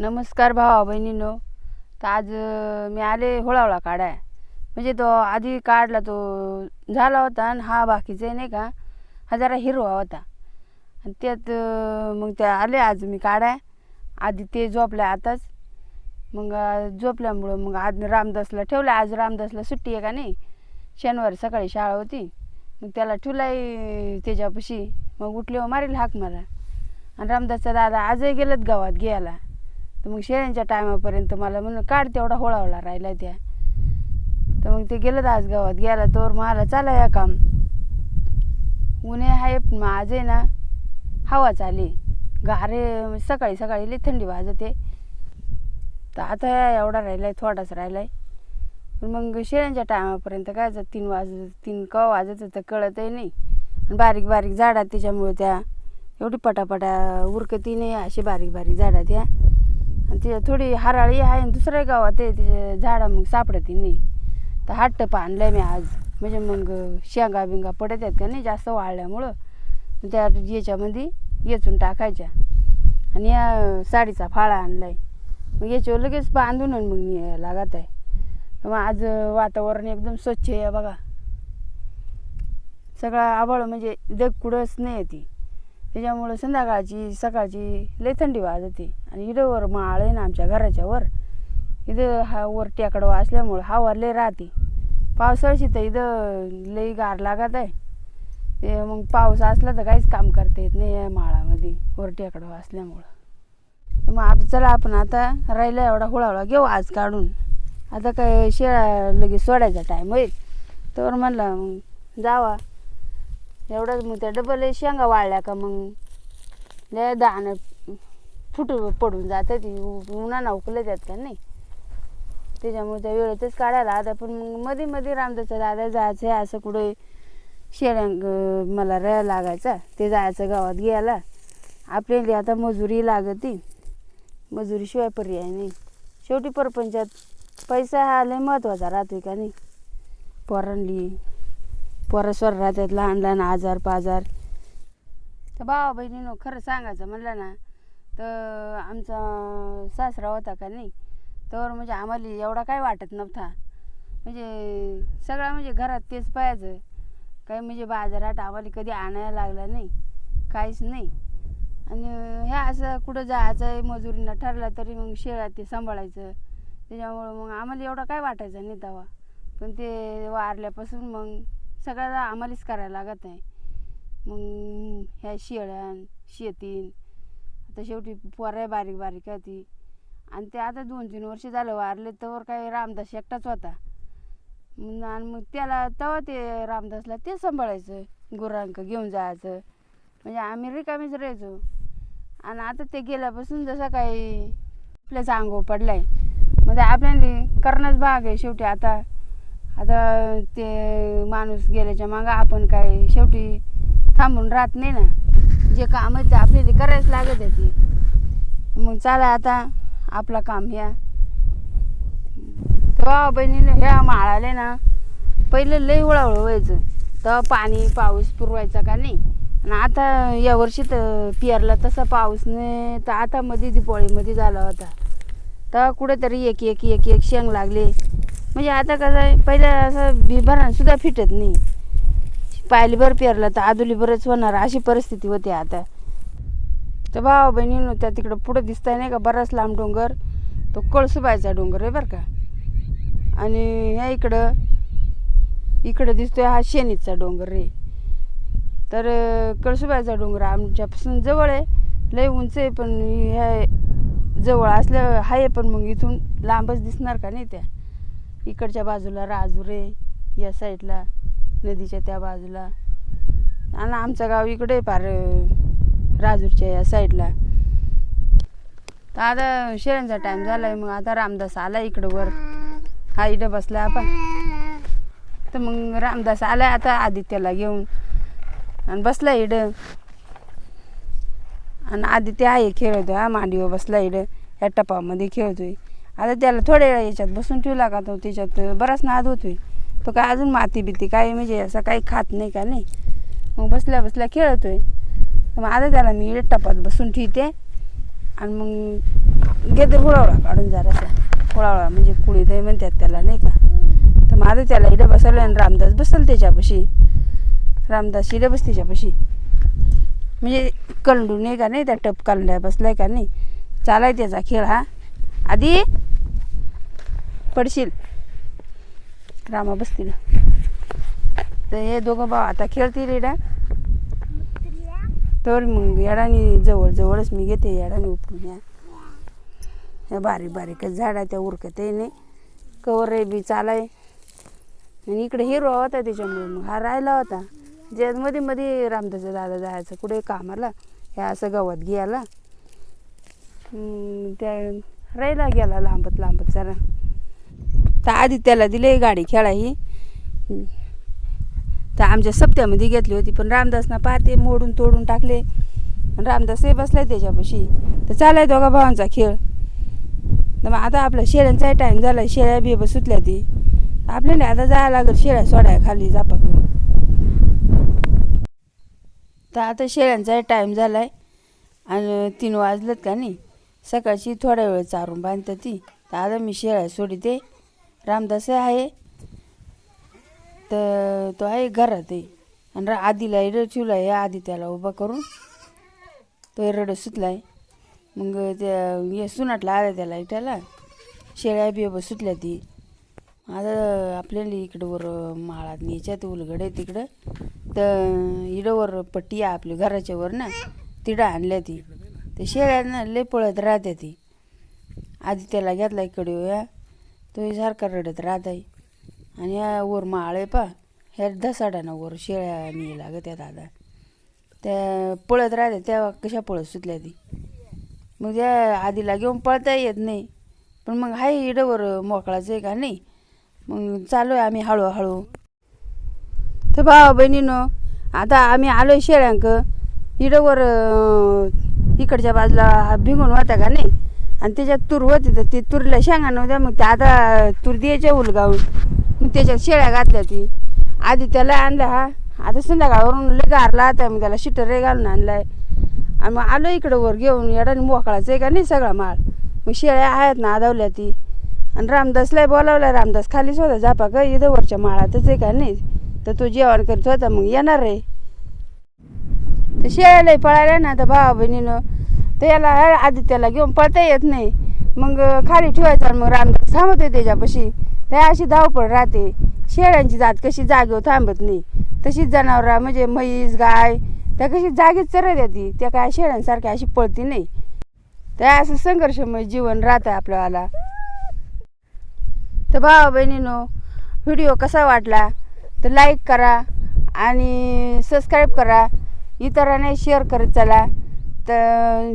नमस्कार भावा बहिणीनो. तर आज मी आले होळावळा काढाय. म्हणजे तो आधी काढला तो झाला होता आणि हा बाकीचा नाही का हा जरा हिरवा होता. आणि त्यात मग त्या आले आज मी काढाय. आधी ते झोपले आताच. मग झोपल्यामुळं मग आज रामदासला ठेवलं. आज रामदासला सुट्टी आहे का नाही? शनिवारी सकाळी शाळा होती. मग त्याला ठेवलाय त्याच्यापाशी. मग उठले मारेल हाक मला आणि रामदासचा दादा आजही गेलत गावात घ्यायला. तर मग शेळ्यांच्या टायमापर्यंत मला म्हणून काढ तेवढा होळावला राहिला त्या. तर मग ते गेलं आज गावात गेला तर मला चाला या काम. उन्हे आहे पण मग आज आहे ना हवा चाली गारे सकाळी सकाळी लई थंडी वाजते. तर आता एवढा राहिलाय थोडाच राहिलाय. पण मग शेळ्यांच्या टायमापर्यंत काय झालं, तीन वाज तीन कवा वाजत तर कळतही नाही. आणि बारीक बारीक झाडात त्याच्यामुळे त्या एवढी पटापटा उरकती नाही अशी बारीक बारीक झाडात त्या. आणि ते थोडी हराळी आहे आणि दुसऱ्या गावात आहे तिचे झाडं मग सापडती नाही. तर हा टप आणलं मी आज. म्हणजे मग शेंगा बिंगा पडत आहेत का नाही जास्त वाळल्यामुळं. त्या याच्यामध्ये येचून टाकायच्या. आणि या साडीचा फाळा आणलाय. मग याच्यावर लगेच बांधून आणि मग मी लागत आहे. मग आज वातावरण एकदम स्वच्छ आहे बघा. सगळं आभाळ म्हणजे दग कुठंच नाही ती. त्याच्यामुळं संध्याकाळची सकाळची लई थंडी वाजते. आणि इथं वर माळ आहे ना आमच्या घराच्या वर इथं हा वर टेकडं असल्यामुळं हवा लई राहते. पावसाळ्याची तर इथं लई गार लागत आहे. ते मग पाऊस असला तर काहीच काम करता येत नाही या माळामध्ये वर टेकडं असल्यामुळं. तर मग आप चला आपण आता राहिला एवढा हुळाहुळा घेऊ आज काढून. आता काय शेळा लगेच सोडायचा टाईम होईल. तर म्हणलं मग जावा. एवढंच मग त्या डबल शेंगा वाळल्या का मग लय दाणं फुटू पडून जाते ती उन्हानं उकले त्यात का नाही? त्याच्यामुळे त्या वेळेतच काढायला आता पण मग मध्ये मध्ये रामदाचा दादा जायचं आहे असं कुठे शेळ्यांक मला राय लागायचा. ते जायचं गावात घ्यायला. आपल्याला आता मजुरी लागती. मजुरीशिवाय पर्याय नाही. शेवटी परपंचात पैसा हा लय महत्त्वाचा राहतो का नाही? पोरांली पोरं राहतात लहान लहान आजार पाजार. तर भावा बहिणीनं खरं सांगायचं म्हणलं ना तर आमचा सासरा होता का नाही तर म्हणजे आम्हाला एवढा काय वाटत नव्हता. म्हणजे सगळा म्हणजे घरात तेच पाहायचं. काही म्हणजे बाजारात आम्हाला कधी आणायला लागला नाही काहीच नाही. आणि हे असं कुठं जायचं मजुरीनं ठरलं तरी मग शेळ्यात ते सांभाळायचं. त्याच्यामुळं मग आम्हाला एवढं काय वाटायचं नाही तेव्हा. पण ते वारल्यापासून मग सगळ्याला आम्हालाच करायला लागत आहे. मग ह्या शेळ्यान शेतीन आता शेवटी पोरं बारीक बारीक आहे ती. आणि ते आता दोन तीन वर्ष झालं वारले तर काही रामदास एकटाच होता. मग आणि मग त्याला तेव्हा ते रामदासला ते सांभाळायचं गुरांक घेऊन जायचं. म्हणजे आम्ही रिकामीच राहायचो. आणि आता ते गेल्यापासून जसं काही आपल्याचा अंगो पडलाय. म्हणजे आपल्याला करणंच भाग आहे शेवटी आता. आता ते माणूस गेल्याच्या मागं आपण काय शेवटी थांबून राहत नाही ना. जे काम आहे ते आपल्याला करायच लागत आहे ती. मग चला आता आपलं काम ह्या तेव्हा बहिणीनं ह्या माळाले ना पहिले लई हुळाहुळ व्हायचं. तेव्हा पाणी पाऊस पुरवायचा का नाही? आणि आता यावर्षी तर पिरला तसा पाऊस नाही. तर आता मध्ये दिपोळीमध्ये झाला होता. तेव्हा कुठेतरी एक एक एक एक शेंग लागले. म्हणजे आता कसं आहे पहिलं असं बिभरणसुद्धा फिटत नाही. पायलीभर पेरलं तर आदुलीभरच होणार अशी परिस्थिती होती आता. तर भावा बहिणीनं त्या तिकडं पुढं दिसताय नाही का बराच लांब डोंगर तो कळसुबायचा डोंगर आहे बरं का. आणि ह्या इकडं इकडं दिसतोय हा शेनीचा डोंगर रे तर कळसुबायचा कळसुबाईचा डोंगर आमच्यापासून जवळ आहे लय उंच आहे पण ह्या जवळ असल्या आहे पण मग इथून लांबच दिसणार का नाही त्या? इकडच्या बाजूला राजुरे या साईडला नदीच्या त्या बाजूला. आणि आमचं गाव इकडे आहे राजूरच्या या साईडला. तर आता शेळ्यांचा टाईम झाला आहे मग आता रामदास आला इकडं वर. हा इथं बसला आपण. तर मग रामदास आला आता आदित्याला घेऊन. आणि बसला इडं आणि आदित्य आहे खेळतो हा मांडीवर बसला इडं या टपामध्ये खेळतोय. आता त्याला थोड्या वेळा याच्यात बसून ठेवला का तो त्याच्यात बराच नाद होतोय. तो काय अजून माती बिती काय म्हणजे असं काही खात नाही का नाही. मग बसल्या बसल्या खेळतोय. मग आता त्याला मी टपात बसून ठेवते. आणि मग घेते हुळावळा काढून जरासा. हुळावळा म्हणजे कुळी दही म्हणतात त्याला नाही का. तर मग आता त्याला इडं बसवलं आणि रामदास बसल त्याच्यापाशी. रामदास इडं बस त्याच्यापाशी. म्हणजे कलडू नाही का नाही त्या टप कालड्या बसलाय का नाही. चालाय त्याचा खेळ हा. आधी पडशील. रामा बसतील. तर हे दोघं भाऊ आता खेळतील इडा तर मग येडानी जवळ जवळच मी घेते येडानी उपटून या. ह्या बारीक बारीकच झाड आहे त्या उरकत नाही. कवर रे बी चालाय. आणि इकडे हिरवा होता त्याच्यामुळे मग हा राहिला होता. जे मध्ये मध्ये रामदाचा दादा जायचं कुठे कामाला हे असं गवत घ्यायला त्या राहिला गेला लांबत लांबत जरा. तर आदित्याला दिले गाडी खेळा ही. तर आमच्या सप्त्यामध्ये घेतली होती पण रामदासना पाहते मोडून तोडून टाकले. आणि रामदास हे बसलाय त्याच्यापाशी. तर चालाय दोघा भावांचा खेळ. तर मग आता आपला शेळ्यांचाही टाईम झाला शेळ्या बी सुटल्या ती. आपल्याला आता जायला लागेल शेळ्या सोडाय खाली जापाकडे तर आता शेळ्यांचाही टाईम झाला आहे आणि तीन वाजलेत का नाही? सकाळची थोड्या वेळ चारून बांधतं ती. तर आता मी शेळ्या सोडते. रामदास आहे. तर तो आहे घरात आहे. आणि रा- आधीला रड आहे आधी त्याला उभा करून तो रड सुटलाय. मग त्या हे सुनाटला आला त्याला त्याला शेळ्या बी सुटल्या ती. आता आपल्याला इकडं वर माळात न्यायच्यात उलगड आहे तिकडं. तर इडवर पट्टी आहे आपली घराच्या वर ना तिडं आणल्या ती. तर शेळ्यांना लय पळत राहते ती. आधी त्याला घेतला इकडे या. तो सारखा रडत राहत आहे आणि या वर माळे आहे पा ह्या धसाडानं वर शेळ्या नाही लागत त्या दादा. त्या पळत राहते त्या कशा पळत सुटल्या ती? मग त्या आधीला घेऊन पळता येत नाही. पण मग हाय इडवर मोकळाचं आहे का नाही? मग चालू आहे आम्ही हळूहळू. तर भावा बहिणीनं आता आम्ही आलो आहे शेळ्यांक. इडवर इकडच्या बाजूला हा भिंगून होता का नाही? आणि त्याच्यात तूर होती तर ती तुरीला शेंगा नव्हत्या मग त्या आता तूर द्यायच्या उलगावून. मग त्याच्यात शेळ्या घातल्या ती. आधी त्याला आणला हा. आता संध्याकाळवरून लय गारला आता मग त्याला शिटर रे घालून आणलाय. आणि मग आलो इकडं वर घेऊन येडाने मोकळाचं आहे का नाही सगळा माळ. मग शेळ्या आहेत ना आदवल्या ती. आणि रामदासलाही बोलावला रामदास खालीच होता जापा का इथं वरच्या माळातच आहे का नाही? तर तो जेवण करत होता मग येणार रे तर शेळ्यालाही पळायला ना तर भावा बहिणीनं तर याला आदित्याला घेऊन पळता येत नाही. मग खाली ठेवायचा आणि मग थांबत थांबते त्याच्यापाशी. त्या अशी धावपळ राहते. शेळ्यांची जात कशी जागेवर थांबत नाही. तशीच जनावरं म्हणजे म्हैस गाय त्या कशी जागीच चरत येते. त्या काय शेळ्यांसारख्या अशी पळती नाही. त्या असं संघर्षमय जीवन राहतं आपल्याला. तर भावा बहिणीनो व्हिडिओ कसा वाटला? तर लाईक करा आणि सबस्क्राईब करा. इतरांना शेअर करत चला. तर